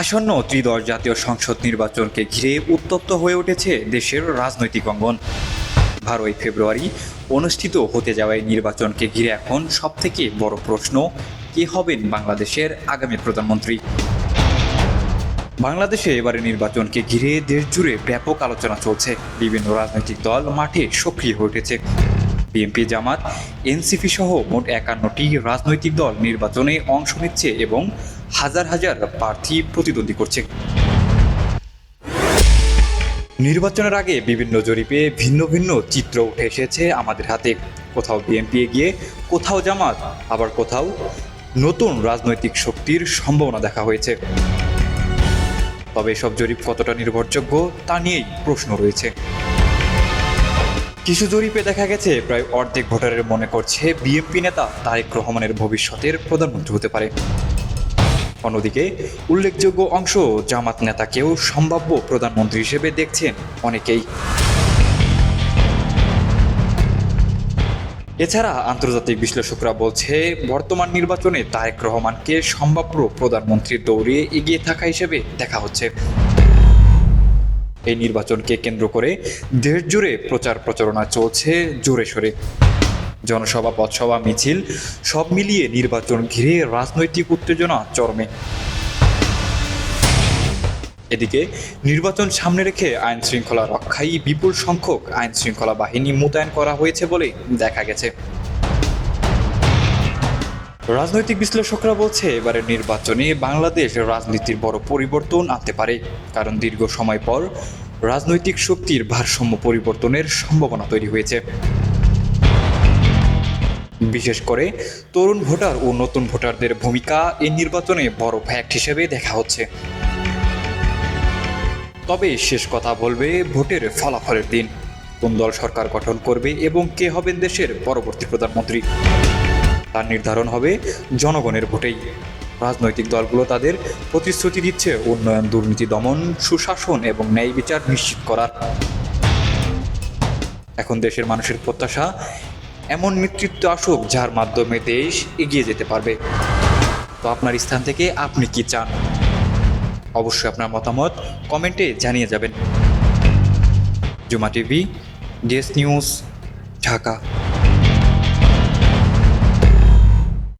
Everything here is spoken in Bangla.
আসন্ন ত্রিদশ জাতীয় সংসদ নির্বাচনকে ঘিরে উত্তপ্ত হয়ে উঠেছে দেশের রাজনৈতিক অঙ্গন। বারোই ফেব্রুয়ারি অনুষ্ঠিত হতে যাওয়া এই নির্বাচনকে ঘিরে এখন সবথেকে বড় প্রশ্ন, কে হবেন বাংলাদেশের আগামী প্রধানমন্ত্রী? বাংলাদেশে এবারে নির্বাচনকে ঘিরে দেশ জুড়ে ব্যাপক আলোচনা চলছে। বিভিন্ন রাজনৈতিক দল মাঠে সক্রিয় হয়ে উঠেছে। বিএনপি জামাত, এনসিপি সহ মোট একান্নটি রাজনৈতিক দল নির্বাচনে অংশ নিচ্ছে এবং হাজার হাজার প্রার্থী প্রতিদ্বন্দ্বী করছে। নির্বাচনের আগে বিভিন্ন জরিপে ভিন্ন ভিন্ন চিত্র উঠে এসেছে আমাদের হাতে। কোথাও বিএনপি এগিয়ে, কোথাও জামাত, আবার কোথাও নতুন রাজনৈতিক শক্তির সম্ভাবনা দেখা হয়েছে। তবে এসব জরিপ কতটা নির্ভরযোগ্য তা নিয়েই প্রশ্ন রয়েছে। কিছু জরিপে দেখা গেছে, প্রায় অর্ধেক ভোটারের মনে করছে বিএনপি নেতা তারেক রহমানের ভবিষ্যতের প্রধানমন্ত্রী হতে পারে। অন্যদিকে উল্লেখযোগ্য অংশ জামাত নেতাকেও সম্ভাব্য প্রধানমন্ত্রী হিসেবে দেখছেন অনেকেই। এছাড়া আন্তর্জাতিক বিশ্লেষকরা বলছে, বর্তমান নির্বাচনে তারেক রহমানকে সম্ভাব্য প্রধানমন্ত্রীর দৌড়ে এগিয়ে থাকা হিসেবে দেখা হচ্ছে। এই নির্বাচনকে কেন্দ্র করে দেশ জুড়ে প্রচার প্রচারণা চলছে জোরে সোরে। জনসভা, পথসভা, মিছিল, সব মিলিয়ে নির্বাচন ঘিরে রাজনৈতিক উত্তেজনা চরমে। এদিকে নির্বাচন সামনে রেখে আইন শৃঙ্খলা রক্ষায় বিপুল সংখ্যক আইন শৃঙ্খলা বাহিনী মোতায়েন করা হয়েছে বলে দেখা গেছে। রাজনৈতিক বিশ্লেষকরা বলছে, এবারের নির্বাচনে বাংলাদেশ রাজনীতির বড় পরিবর্তন আনতে পারে, কারণ দীর্ঘ সময় পর রাজনৈতিক শক্তির ভারসাম্য পরিবর্তনের সম্ভাবনা তৈরি হয়েছে। বিশেষ করে তরুণ ভোটার ও নতুন ভোটারদের ভূমিকা এই নির্বাচনে বড় ফ্যাক্ট হিসেবে দেখা হচ্ছে। তবে শেষ কথা বলবে ভোটের ফলাফলের দিন। কোন দল সরকার গঠন করবে এবং কে হবেন দেশের পরবর্তী প্রধানমন্ত্রী? তার নির্ধারণ হবে জনগণের ভোটেই। রাজনৈতিক দলগুলো তাদের প্রতিশ্রুতি দিচ্ছে উন্নয়ন, দুর্নীতি, দমন, সুশাসন এবং ন্যায় বিচার নিশ্চিত করার। এখন দেশের মানুষের প্রত্যাশা এমন নেতৃত্ব আসুক যার মাধ্যমে দেশ এগিয়ে যেতে পারবে। তো আপনার স্থান থেকে আপনি কি চান? অবশ্যই আপনার মতামত কমেন্টে জানিয়ে যাবেন। জুমা টিভি ডিএস নিউজ, ঢাকা।